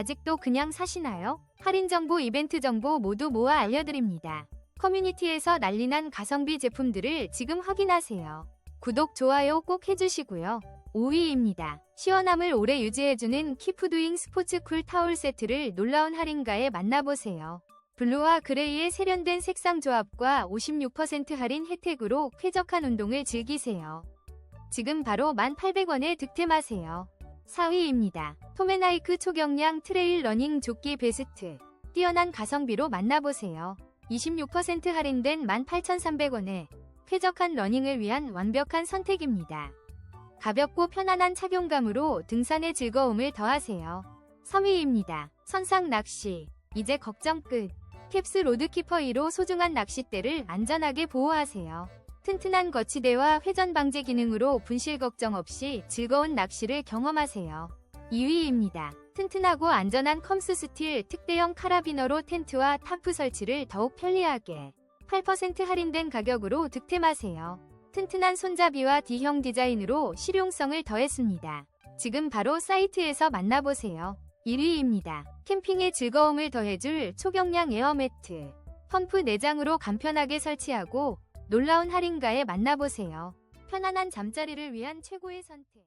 아직도 그냥 사시나요? 할인 정보, 이벤트 정보 모두 모아 알려드립니다. 커뮤니티에서 난리난 가성비 제품들을 지금 확인하세요. 구독, 좋아요 꼭 해주시고요. 5위입니다. 시원함을 오래 유지해주는 키푸드잉 스포츠 쿨 타올 세트를 놀라운 할인가에 만나보세요. 블루와 그레이의 세련된 색상 조합과 56% 할인 혜택으로 쾌적한 운동을 즐기세요. 지금 바로 1,800원에 득템하세요. 4위입니다. 톰앤하이크 초경량 트레일 러닝 조끼 베스트. 뛰어난 가성비로 만나보세요. 26% 할인된 18,300원에 쾌적한 러닝을 위한 완벽한 선택입니다. 가볍고 편안한 착용감으로 등산의 즐거움을 더하세요. 3위입니다. 선상 낚시. 이제 걱정 끝. 캡스 로드키퍼 2로 소중한 낚싯대를 안전하게 보호하세요. 튼튼한 거치대와 회전 방지 기능으로 분실 걱정 없이 즐거운 낚시를 경험하세요. 2위입니다. 튼튼하고 안전한 컴스 스틸 특대형 카라비너로 텐트와 타프 설치를 더욱 편리하게 8% 할인된 가격으로 득템하세요. 튼튼한 손잡이와 D형 디자인으로 실용성을 더했습니다. 지금 바로 사이트에서 만나보세요. 1위입니다. 캠핑의 즐거움을 더해줄 초경량 에어매트. 펌프 내장으로 간편하게 설치하고 놀라운 할인가에 만나보세요. 편안한 잠자리를 위한 최고의 선택.